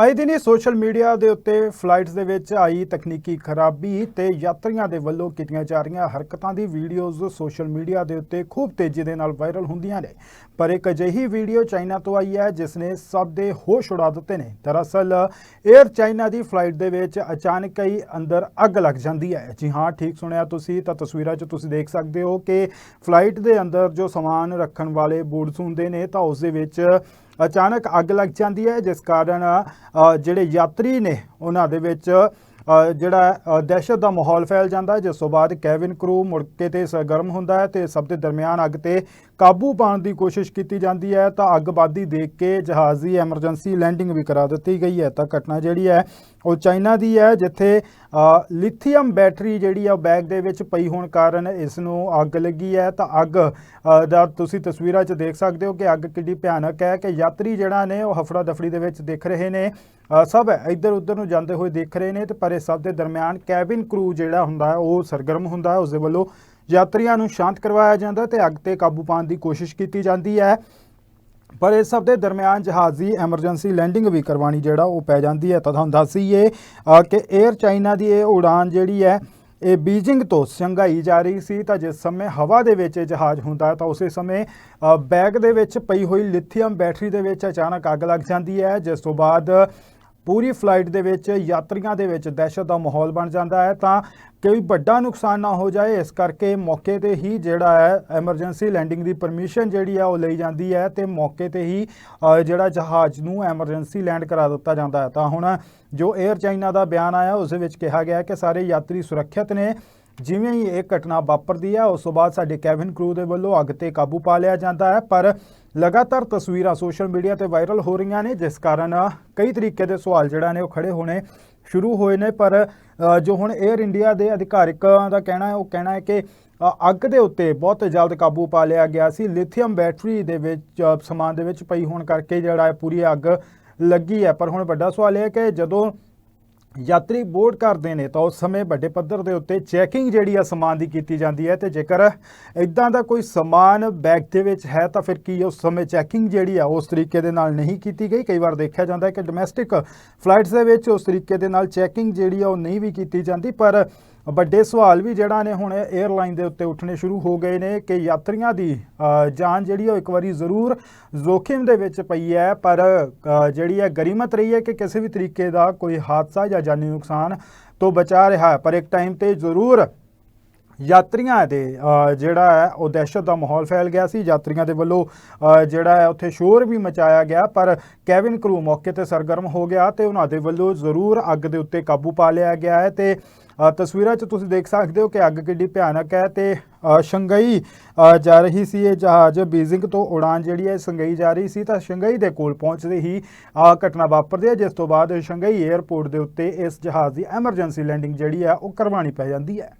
ਆਏ ਦਿਨ ਹੀ social media ਦੇ ਉੱਤੇ ਫਲਾਈਟਸ ਦੇ ਵਿੱਚ ਆਈ ਤਕਨੀਕੀ ਖਰਾਬੀ ਤੇ ਯਾਤਰੀਆਂ ਦੇ ਵੱਲੋਂ ਕੀਤੀਆਂ ਜਾ ਰਹੀਆਂ ਹਰਕਤਾਂ ਦੀ ਵੀਡੀਓਜ਼ ਸੋਸ਼ਲ ਮੀਡੀਆ ਦੇ ਉੱਤੇ ਖੂਬ ਤੇਜ਼ੀ ਦੇ ਨਾਲ ਵਾਇਰਲ ਹੁੰਦੀਆਂ ਨੇ। ਪਰ ਇੱਕ ਅਜਿਹੀ ਵੀਡੀਓ ਚਾਈਨਾ ਤੋਂ ਆਈ ਹੈ, ਜਿਸ ਨੇ ਸਭ ਦੇ ਹੋਸ਼ ਉਡਾ ਦਿੱਤੇ ਨੇ। ਦਰਅਸਲ 에ਅਰ ਚਾਈਨਾ ਦੀ ਫਲਾਈਟ ਦੇ ਵਿੱਚ ਅਚਾਨਕ ਹੀ ਅੰਦਰ ਅੱਗ ਲੱਗ ਜਾਂਦੀ ਹੈ। ਜੀ ਹਾਂ, ਠੀਕ ਸੁਣਿਆ ਤੁਸੀਂ, ਤਾਂ ਤਸਵੀਰਾਂ 'ਚ ਤੁਸੀਂ ਦੇਖ ਸਕਦੇ ਹੋ ਕਿ ਫਲਾਈਟ ਦੇ ਅੰਦਰ ਜੋ ਸਮਾਨ ਰੱਖਣ ਵਾਲੇ ਬੋਰਡਸ ਹੁੰਦੇ ਨੇ, ਤਾਂ ਉਸ ਦੇ ਵਿੱਚ ਅਚਾਨਕ ਅੱਗ ਲੱਗ ਜਾਂਦੀ ਹੈ, ਜਿਸ ਕਾਰਨ ਜਿਹੜੇ ਯਾਤਰੀ ਨੇ ਉਹਨਾਂ ਦੇ ਵਿੱਚ ਜਿਹੜਾ ਦਹਿਸ਼ਤ ਦਾ ਮਾਹੌਲ ਫੈਲ ਜਾਂਦਾ ਹੈ, ਜਿਸ ਤੋਂ ਬਾਅਦ ਕੈਵਿਨ ਕਰੂ ਮੁੜ ਕੇ ਤੇ ਸਰਗਰਮ ਹੁੰਦਾ ਹੈ ਤੇ ਸਭ ਦੇ ਦਰਮਿਆਨ ਅੱਗ ਤੇ ਕਾਬੂ ਪਾਉਣ ਦੀ ਕੋਸ਼ਿਸ਼ ਕੀਤੀ ਜਾਂਦੀ ਹੈ। ਤਾਂ ਅੱਗਬਾਦੀ ਦੇਖ ਕੇ ਜਹਾਜ਼ ਦੀ ਐਮਰਜੈਂਸੀ ਲੈਂਡਿੰਗ ਵੀ ਕਰਾ ਦਿੱਤੀ ਗਈ ਹੈ। ਤਾਂ ਘਟਨਾ ਜਿਹੜੀ ਹੈ ਉਹ ਚਾਈਨਾ ਦੀ ਹੈ, ਜਿੱਥੇ ਲਿਥੀਅਮ ਬੈਟਰੀ ਜਿਹੜੀ ਆ ਉਹ ਬੈਗ ਦੇ ਵਿੱਚ ਪਈ ਹੋਣ ਕਾਰਨ ਇਸ ਨੂੰ ਅੱਗ ਲੱਗੀ ਹੈ। ਤਾਂ ਅੱਗ ਦਾ ਤੁਸੀਂ ਤਸਵੀਰਾਂ 'ਚ ਦੇਖ ਸਕਦੇ ਹੋ ਕਿ ਅੱਗ ਕਿੰਨੀ ਭਿਆਨਕ ਹੈ ਕਿ ਯਾਤਰੀ ਜਿਹੜਾ ਨੇ ਉਹ ਹਫੜਾ ਦਫੜੀ ਦੇ ਵਿੱਚ ਦੇਖ ਰਹੇ ਨੇ। ਸਭ ਇੱਧਰ ਉੱਧਰ ਨੂੰ ਜਾਂਦੇ ਹੋਏ ਦੇਖ ਰਹੇ ਨੇ ਤੇ ਪਰ ਇਸ ਸਭ ਦੇ ਦਰਮਿਆਨ ਕੈਬਿਨ ਕਰੂ ਜਿਹੜਾ ਹੁੰਦਾ ਹੈ, ਉਹ ਸਰਗਰਮ ਹੁੰਦਾ ਹੈ। ਉਸ ਦੇ ਵੱਲੋਂ ਯਾਤਰੀਆਂ ਨੂੰ ਸ਼ਾਂਤ ਕਰਵਾਇਆ ਜਾਂਦਾ ਤੇ ਅੱਗ ਤੇ ਕਾਬੂ ਪਾਉਣ ਦੀ ਕੋਸ਼ਿਸ਼ ਕੀਤੀ ਜਾਂਦੀ ਹੈ। ਪਰ ਇਸ ਸਭ ਦੇ ਦਰਮਿਆਨ ਜਹਾਜ਼ੀ ਐਮਰਜੈਂਸੀ ਲੈਂਡਿੰਗ ਵੀ ਕਰਵਾਣੀ ਜਿਹੜਾ ਉਹ ਪੈ ਜਾਂਦੀ ਹੈ। ਤਾਂ ਤੁਹਾਨੂੰ ਦੱਸ ਦਈਏ ਕਿ 에ਅਰ ਚਾਈਨਾ ਦੀ ਇਹ ਉਡਾਨ ਜਿਹੜੀ ਹੈ, ਇਹ ਬੀਜਿੰਗ ਤੋਂ ਸ਼ੰਘਾਈ ਜਾ ਰਹੀ ਸੀ। ਤਾਂ ਜਿਸ ਸਮੇਂ ਹਵਾ ਦੇ ਵਿੱਚ ਇਹ ਜਹਾਜ਼ ਹੁੰਦਾ, ਤਾਂ ਉਸੇ ਸਮੇਂ ਬੈਗ ਦੇ ਵਿੱਚ ਪਈ ਹੋਈ ਲਿਥੀਅਮ ਬੈਟਰੀ ਦੇ ਵਿੱਚ ਅਚਾਨਕ ਅੱਗ ਲੱਗ ਜਾਂਦੀ ਹੈ। ਜਿਸ ਤੋਂ ਬਾਅਦ ਪੂਰੀ ਫਲਾਈਟ ਦੇ ਵਿੱਚ, ਯਾਤਰੀਆਂ ਦੇ ਵਿੱਚ ਦਹਿਸ਼ਤ ਦਾ ਮਾਹੌਲ ਬਣ ਜਾਂਦਾ ਹੈ, ਤਾਂ ਕੋਈ ਵੱਡਾ ਨੁਕਸਾਨ ਨਾ ਹੋ ਜਾਏ, ਇਸ ਕਰਕੇ ਮੌਕੇ ਤੇ ਹੀ ਜਿਹੜਾ ਹੈ, ਐਮਰਜੈਂਸੀ ਲੈਂਡਿੰਗ ਦੀ ਪਰਮਿਸ਼ਨ ਜਿਹੜੀ ਆ ਉਹ ਲਈ ਜਾਂਦੀ ਹੈ ਤੇ ਮੌਕੇ ਤੇ ਹੀ ਜਿਹੜਾ ਜਹਾਜ਼ ਨੂੰ ਐਮਰਜੈਂਸੀ ਲੈਂਡ ਕਰਾ ਦਿੱਤਾ ਜਾਂਦਾ ਹੈ। ਤਾਂ ਹੁਣ ਜੋ 에ਅਰ ਚਾਈਨਾ ਦਾ ਬਿਆਨ ਆਇਆ, ਉਸ ਵਿੱਚ ਕਿਹਾ ਗਿਆ ਕਿ ਸਾਰੇ ਯਾਤਰੀ ਸੁਰੱਖਿਅਤ ਨੇ। ਜਿਵੇਂ ਹੀ ਇਹ ਘਟਨਾ ਵਾਪਰਦੀ ਹੈ ਉਸ ਤੋਂ ਬਾਅਦ ਸਾਡੇ ਕੈਬਿਨ ਕਰੂ ਦੇ ਵੱਲੋਂ ਅੱਗ ਤੇ ਕਾਬੂ ਪਾ ਲਿਆ ਜਾਂਦਾ ਹੈ, ਪਰ ਲਗਾਤਾਰ ਤਸਵੀਰਾਂ ਸੋਸ਼ਲ ਮੀਡੀਆ ਤੇ ਵਾਇਰਲ ਹੋ ਰਹੀਆਂ ਨੇ, ਜਿਸ ਕਾਰਨ ਕਈ ਤਰੀਕੇ ਦੇ ਸਵਾਲ ਜਿਹੜਾ ਨੇ ਉਹ ਖੜੇ ਹੋਣੇ ਸ਼ੁਰੂ ਹੋਏ ਨੇ, ਪਰ ਜੋ ਹੁਣ 에ਅਰ ਇੰਡੀਆ ਦੇ ਅਧਿਕਾਰਿਕਾਂ ਦਾ ਕਹਿਣਾ ਹੈ, ਉਹ ਕਹਿਣਾ ਹੈ ਕਿ ਅੱਗ ਦੇ ਉੱਤੇ ਬਹੁਤ ਜਲਦ ਕਾਬੂ ਪਾ ਲਿਆ ਗਿਆ ਸੀ। ਲਿਥੀਅਮ ਬੈਟਰੀ ਦੇ ਵਿੱਚ ਸਮਾਨ ਦੇ ਵਿੱਚ ਪਈ ਹੋਣ ਕਰਕੇ ਜਿਹੜਾ ਹੈ ਪੂਰੀ ਅੱਗ ਲੱਗੀ ਹੈ। ਪਰ ਹੁਣ ਵੱਡਾ ਸਵਾਲ ਇਹ ਹੈ ਕਿ ਜਦੋਂ ਯਾਤਰੀ ਬੋਰਡ ਕਰਦੇ ਨੇ ਤਾਂ ਉਸ ਸਮੇਂ ਵੱਡੇ ਪੱਧਰ ਦੇ ਉੱਤੇ ਚੈਕਿੰਗ ਜਿਹੜੀ ਆ ਸਮਾਨ ਦੀ ਕੀਤੀ ਜਾਂਦੀ ਹੈ ਤੇ ਜੇਕਰ ਇਦਾਂ ਦਾ ਕੋਈ ਸਮਾਨ ਬੈਗ ਦੇ ਵਿੱਚ ਹੈ ਤਾਂ ਫਿਰ ਕੀ ਉਸ ਸਮੇਂ ਚੈਕਿੰਗ ਜਿਹੜੀ ਆ ਉਸ ਤਰੀਕੇ ਦੇ ਨਾਲ ਨਹੀਂ ਕੀਤੀ ਗਈ? ਕਈ ਵਾਰ ਦੇਖਿਆ ਜਾਂਦਾ ਹੈ ਕਿ ਡੋਮੈਸਟਿਕ ਫਲਾਈਟਸ ਦੇ ਵਿੱਚ ਉਸ ਤਰੀਕੇ ਦੇ ਨਾਲ ਚੈਕਿੰਗ ਜਿਹੜੀ ਆ ਉਹ ਨਹੀਂ ਵੀ ਕੀਤੀ ਜਾਂਦੀ, ਪਰ ਵੱਡੇ ਸਵਾਲ ਵੀ ਜਿਹੜਾ ਨੇ ਹੁਣ 에ਅਰਲਾਈਨ ਦੇ ਉੱਤੇ ਉੱਠਣੇ ਸ਼ੁਰੂ ਹੋ ਗਏ ਨੇ ਕਿ ਯਾਤਰੀਆਂ ਦੀ ਜਾਨ ਜਿਹੜੀ ਉਹ ਇੱਕ ਵਾਰੀ ਜ਼ਰੂਰ ਜ਼ੋਖਿਮ ਦੇ ਵਿੱਚ ਪਈ ਹੈ, ਪਰ ਜਿਹੜੀ ਹੈ ਗਰੀਮਤ ਰਹੀ ਹੈ ਕਿ ਕਿਸੇ ਵੀ ਤਰੀਕੇ ਦਾ ਕੋਈ ਹਾਦਸਾ ਜਾਂ ਜਾਨੀ ਨੁਕਸਾਨ ਤੋਂ ਬਚਾ ਰਿਹਾ ਹੈ, ਪਰ ਇੱਕ ਟਾਈਮ ਤੇ ਜ਼ਰੂਰ ਯਾਤਰੀਆਂ ਦੇ ਜਿਹੜਾ ਹੈ, ਉਹ ਦਹਿਸ਼ਤ ਦਾ ਮਾਹੌਲ ਫੈਲ ਗਿਆ ਸੀ। ਯਾਤਰੀਆਂ ਦੇ ਵੱਲੋਂ ਜਿਹੜਾ ਹੈ, ਉੱਥੇ ਸ਼ੋਰ ਵੀ ਮਚਾਇਆ ਗਿਆ, ਪਰ ਕੈਬਿਨ ਕਰੂ ਮੌਕੇ ਤੇ ਸਰਗਰਮ ਹੋ ਗਿਆ ਤੇ ਉਹਨਾਂ ਦੇ ਵੱਲੋਂ ਜ਼ਰੂਰ ਅੱਗ ਦੇ ਉੱਤੇ ਕਾਬੂ ਪਾ ਲਿਆ ਗਿਆ ਹੈ ਤੇ ਤਸਵੀਰਾਂ 'ਚ ਤੁਸੀਂ ਦੇਖ ਸਕਦੇ ਹੋ ਕਿ ਅੱਗ ਕਿੰਨੀ ਭਿਆਨਕ ਹੈ ਤੇ ਅ, ਜਾ ਰਹੀ ਸੀ ਇਹ ਜਹਾਜ਼ ਬੀਜ਼ਿੰਗ ਤੋਂ ਉਡਾਨ ਜਿਹੜੀ ਹੈ ਸ਼ੰਘਾਈ ਜਾ ਰਹੀ ਸੀ ਤਾਂ ਸ਼ੰਘਾਈ ਦੇ ਕੋਲ ਪਹੁੰਚਦੇ ਹੀ ਆ ਘਟਨਾ ਵਾਪਰਦੀ ਹੈ ਜਿਸ ਤੋਂ ਬਾਅਦ ਸ਼ੰਘਾਈ 에ਅਰਪੋਰਟ ਦੇ ਉੱਤੇ ਇਸ ਜਹਾਜ਼ ਦੀ ਐਮਰਜੈਂਸੀ ਲੈਂਡਿੰਗ ਜਿਹੜੀ ਹੈ ਉਹ ਕਰਵਾਉਣੀ ਪੈ ਜਾਂਦੀ ਹੈ।